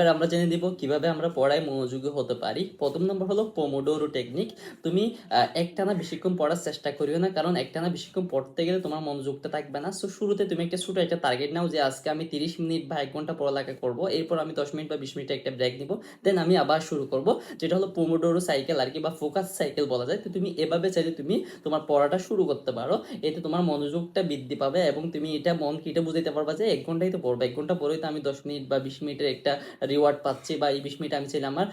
এবার আমরা জেনে দিব কীভাবে আমরা পড়ায় মনোযোগী হতে পারি। প্রথম নম্বর হলো পোমোডোরো টেকনিক তুমি একটানা বেশিক্ষণ পড়ার চেষ্টা করিও না, কারণ একটানা বেশিক্ষণ পড়তে গেলে তোমার মনোযোগটা থাকবে না। সো শুরুতে তুমি একটা ছোট একটা টার্গেট নাও যে আজকে আমি তিরিশ মিনিট বা এক ঘণ্টা পড়ালেখা করব। এরপর আমি দশ মিনিট বা বিশ মিনিট একটা ব্রেক নিব। দেন আমি আবার শুরু করব, যেটা হলো পোমোডোরো সাইকেল আর কি, বা ফোকাস সাইকেল বলা যায়। তো তুমি এভাবে চাইলে তুমি তোমার পড়াটা শুরু করতে পারো। এতে তোমার মনোযোগটা বৃদ্ধি পাবে এবং তুমি এটা মন কি, এটা বুঝাইতে পারবা যে এক ঘন্টাই তো পড়বে। এক ঘণ্টা পরেই তো আমি দশ মিনিট বা বিশ মিনিটের একটা রিওয়ার্ড পাচ্ছি বা এই বিশ মিনিট আমি চাইলে আমার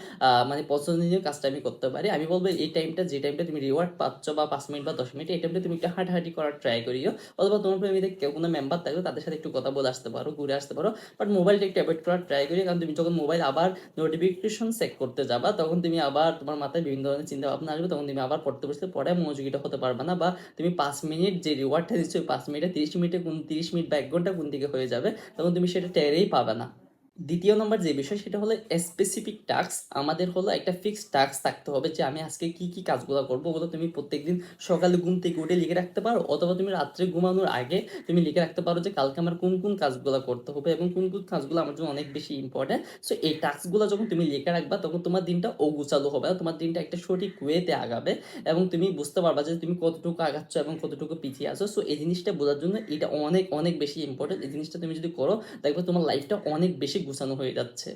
মানে পছন্দনীয় কাজটা আমি করতে পারি। আমি বলব এই টাইমটা যে টাইমটা তুমি রিওয়ার্ড পাচ্ছ বা পাঁচ মিনিট বা দশ মিনিট, এই টাইমটা তুমি একটু হাঁটাহাঁটি করার ট্রাই করিও। অথবা তোমার ফ্যামিলিতে কেউ কোনো মেম্বার থাকলে তাদের সাথে একটু কথা বলে আসতে পারো, ঘুরে আসতে পারো। বাট মোবাইলটা একটু অ্যাভয়েড করার ট্রাই করি কারণ তুমি যখন মোবাইল আবার নোটিফিকেশন চেক করতে যাবা, তখন তুমি আবার তোমার মাথায় বিভিন্ন ধরনের চিন্তা ভাবনা আসবে, তখন তুমি আবার পড়তে বসতে পড়ে মনোযোগীটা হতে পারবে না। বা তুমি পাঁচ মিনিট যে রিওয়ার্ডটা দিচ্ছ, ওই পাঁচ মিনিটে তিরিশ মিনিটে কোন তিরিশ মিনিট বা এক ঘণ্টা কোন দিকে হয়ে যাবে, তখন তুমি সেটা টেরেই পাবে না। দ্বিতীয় নম্বর যে বিষয়, সেটা হলো স্পেসিফিক টাস্ক আমাদের হলো একটা ফিক্সড টাস্ক থাকতে হবে যে আমি আজকে কি কি কাজগুলো করব। ওগুলো তুমি প্রত্যেকদিন সকালে ঘুম থেকে উঠে লিখে রাখতে পারো, অথবা তুমি রাত্রে ঘুমানোর আগে তুমি লিখে রাখতে পারো যে কালকে আমার কোন কোন কাজগুলো করতে হবে এবং কোন কোন কাজগুলো আমার জন্য অনেক বেশি ইম্পর্টেন্ট সো এই টাস্কগুলো যখন তুমি লিখে রাখবা, তখন তোমার দিনটা অগুচালু হবে, তোমার দিনটা একটা সঠিক ওয়েতে আগাবে এবং তুমি বুঝতে পারবা যে তুমি কতটুকু আগাচ্ছ এবং কতটুকু পিছিয়ে আছো। সো এই জিনিসটা বোঝার জন্য এটা অনেক অনেক বেশি ইম্পর্টেন্ট এই জিনিসটা তুমি যদি করো, দেখবে তোমার লাইফটা অনেক বেশি গুছানো হয়ে যাচ্ছে।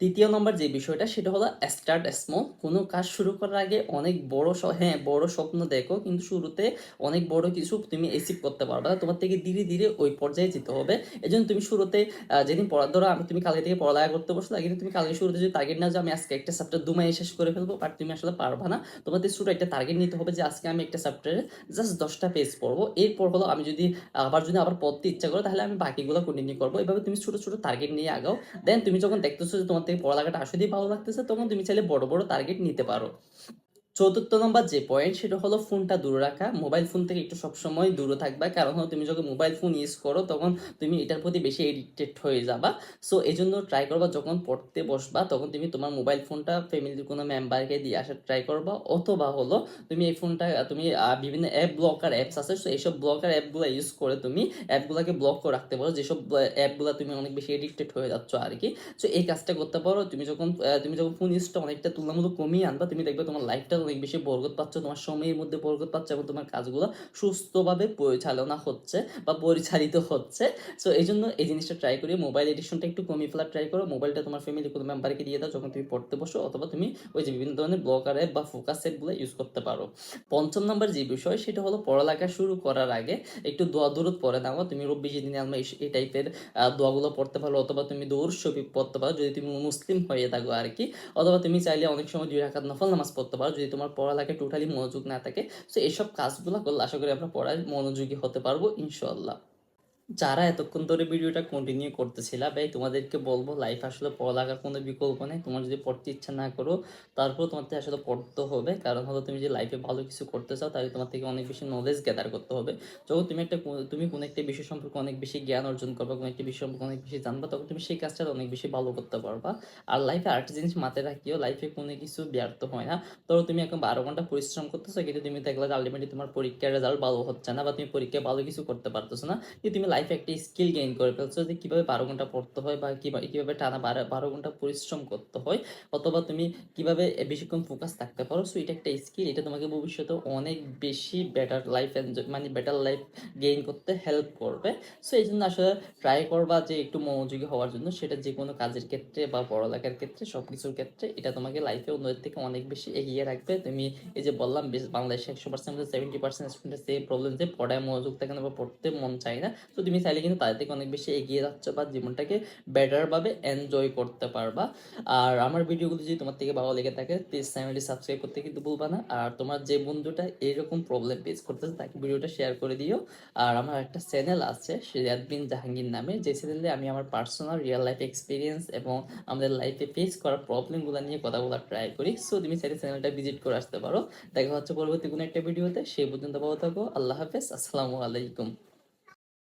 তৃতীয় নম্বর যে বিষয়টা, সেটা হলো স্টার্ট স্মল কোনো কাজ শুরু করার আগে অনেক বড় হ্যাঁ বড় স্বপ্ন দেখো, কিন্তু শুরুতে অনেক বড় কিছু তুমি অ্যাচিভ করতে পারবে তোমার থেকে ধীরে ধীরে ওই পর্যায়ে যেতে হবে। এই জন্য তুমি শুরুতে যেদিন পড়া, ধরো আমি তুমি কালকে থেকে পড়ালেখা করতে বসলে আগে তুমি কালকে শুরুতে যদি টার্গেট না যে আমি আজকে একটা চ্যাপ্টার দু মাসে শেষ করে ফেলব বাট তুমি আসলে পারবা না। তোমাদের শুরু একটা টার্গেট নিতে হবে যে আজকে আমি একটা চ্যাপ্টারে জাস্ট দশটা পেজ পড়ব। এরপর হলো আমি যদি আবার যদি আবার পড়তে ইচ্ছা করো, তাহলে আমি বাকিগুলো কন্টিনিউ করব। এভাবে তুমি ছোটো ছোটো টার্গেট নিয়ে আগাও। দেন তুমি যখন দেখতেছো যে তোমার থেকে পড়ালেখাটা আসলেই ভালো লাগতেছে তখন তুমি চাইলে বড় বড় টার্গেট নিতে পারো। চতুর্থ নম্বর যে পয়েন্ট সেটা হলো ফোনটা দূরে রাখা। মোবাইল ফোন থেকে একটু সবসময় দূরে থাকবা। কারণ হলো তুমি যখন মোবাইল ফোন ইউজ করো, তখন তুমি এটার প্রতি বেশি এডিক্টেড হয়ে যাবা। সো এই জন্য ট্রাই করবা যখন পড়তে বসবা, তখন তুমি তোমার মোবাইল ফোনটা ফ্যামিলির কোনো মেম্বারকে দিয়ে আসার ট্রাই করবা। অথবা হলো তুমি এই ফোনটা তুমি বিভিন্ন অ্যাপ ব্লকার অ্যাপস আছে। সো এইসব ব্লকার অ্যাপগুলো ইউজ করে তুমি অ্যাপগুলোকে ব্লক করে রাখতে পারো। যেসব অ্যাপগুলো তুমি অনেক বেশি এডিক্টেড হয়ে যাচ্ছ আর কি। সো এই কাজটা করতে পারো। তুমি যখন তুমি যখন ফোন ইউজটা অনেকটা তুলনামূলক কমিয়ে আনবা, তুমি দেখবে তোমার লাইফটা অনেক বেশি বরকত পাচ্ছ, তোমার সময়ের মধ্যে বরকত পাচ্ছ এবং তোমার কাজগুলো সুস্থভাবে পরিচালনা হচ্ছে বা পরিচালিত হচ্ছে। সো এই জন্য এই জিনিসটা ট্রাই করি মোবাইল এডিকশনটা একটু কমিয়ে ফেলার ট্রাই করো। মোবাইলটা তোমার ফ্যামিলি কোনো মেম্বারকে দিয়ে দাও যখন তুমি পড়তে বসো অথবা তুমি ওই যে বিভিন্ন ধরনের ব্লকার অ্যাপ বা ফোকাস সেটগুলো ইউজ করতে পারো। পঞ্চম নম্বর যে বিষয়, সেটা হলো পড়ালেখা শুরু করার আগে একটু দোয়া দূরত পড়ে নাও। তুমি রব্বি দিন আলমা এই- এই টাইপের দোয়াগুলো পড়তে পারো অথবা তুমি দৌড় শফি পড়তে পারো। যদি তুমি মুসলিম হয়ে থাকো আর কি অথবা তুমি চাইলে অনেক সময় দুই রাখাত নফল নামাজ পড়তে পারো। যদি তোমার পড়ালেখায় টোটালি মনোযোগ না থাকে। সো এইসব কাজগুলো করলে আশা করি আমরা পড়ায় মনোযোগী হতে পারব ইনশাল্লাহ যারা এতক্ষণ ধরে ভিডিওটা কন্টিনিউ করতেছিলা ভাই তোমাদেরকে বলব লাইফ আসলে পড়ালেখার কোনো বিকল্প নেই। তোমার যদি পড়তে ইচ্ছা না করো তারপর তোমার থেকে আসলে পড়তে হবে। কারণ হলো তুমি যে লাইফে ভালো কিছু করতে চাও, তাহলে তোমার থেকে অনেক বেশি নলেজ গ্যাদার করতে হবে। যখন তুমি একটা তুমি কোনো একটা বিষয় সম্পর্কে অনেক বেশি জ্ঞান অর্জন করবা, কোনো একটা বিষয় সম্পর্কে অনেক বেশি জানবা, তখন তুমি সেই কাজটা অনেক বেশি ভালো করতে পারবা। আর লাইফে আরেকটা জিনিস মাথায় রাখিও লাইফে কোনো কিছু ব্যর্থ হয় না। ধরো তুমি এখন বারো ঘণ্টা পরিশ্রম করতেছো, কিন্তু তুমি দেখলে যে আলটিমেটলি তোমার পরীক্ষার রেজাল্ট ভালো হচ্ছে না বা তুমি পরীক্ষায় ভালো কিছু করতে পারতেছো না। তুমি লাইফে একটা স্কিল গেইন করে ফেলছো যে কীভাবে বারো ঘণ্টা পড়তে হয় বা কীভাবে টানা বারো বারো ঘণ্টা পরিশ্রম করতে হয় অথবা তুমি কীভাবে বেশিক্ষণ ফোকাস থাকতে পারো। সো এটা একটা স্কিল এটা তোমাকে ভবিষ্যতে অনেক বেশি বেটার লাইফ এনজয় মানে বেটার লাইফ গেইন করতে হেল্প করবে। সো এই জন্য আসলে ট্রাই করবা যে একটু মনোযোগী হওয়ার জন্য। সেটা যে কোনো কাজের ক্ষেত্রে বা পড়ালেখার ক্ষেত্রে সব কিছুর ক্ষেত্রে এটা তোমাকে লাইফে অন্যদের থেকে অনেক বেশি এগিয়ে রাখবে। তুমি এই যে বললাম বাংলাদেশে একশো পার্সেন্ট সেভেন্টি পার্সেন্ট স্টুডেন্টের সেম প্রবলেম যে পড়ায় মনোযোগ থাকে না বা পড়তে মন চায় না। তো তুমি চাইলে কিন্তু তাদের থেকে অনেক বেশি এগিয়ে যাচ্ছ বা জীবনটাকে বেটারভাবে এনজয় করতে পারবা। আর আমার ভিডিওগুলো যদি তোমার থেকে ভালো লেগে থাকে প্লিজ চ্যানেলটি সাবস্ক্রাইব করতে কিন্তু ভুলবা না। আর তোমার যে বন্ধুটা এরকম প্রবলেম ফেস করতেছে, তাকে ভিডিওটা শেয়ার করে দিও। আর আমার একটা চ্যানেল আছে সিরাজ বিন জাহাঙ্গীর নামে। যে চ্যানেলে আমি আমার পার্সোনাল রিয়েল লাইফ এক্সপিরিয়েন্স এবং আমাদের লাইফে ফেস করা প্রবলেমগুলো নিয়ে কথা বলার ট্রাই করি। সো তুমি চাইলে চ্যানেলটা ভিজিট করে আসতে পারো। দেখা হচ্ছে পরবর্তী কোনো একটা ভিডিওতে সেই পর্যন্ত ভালো থাকো। আল্লাহ হাফেজ। আসসালামু আলাইকুম।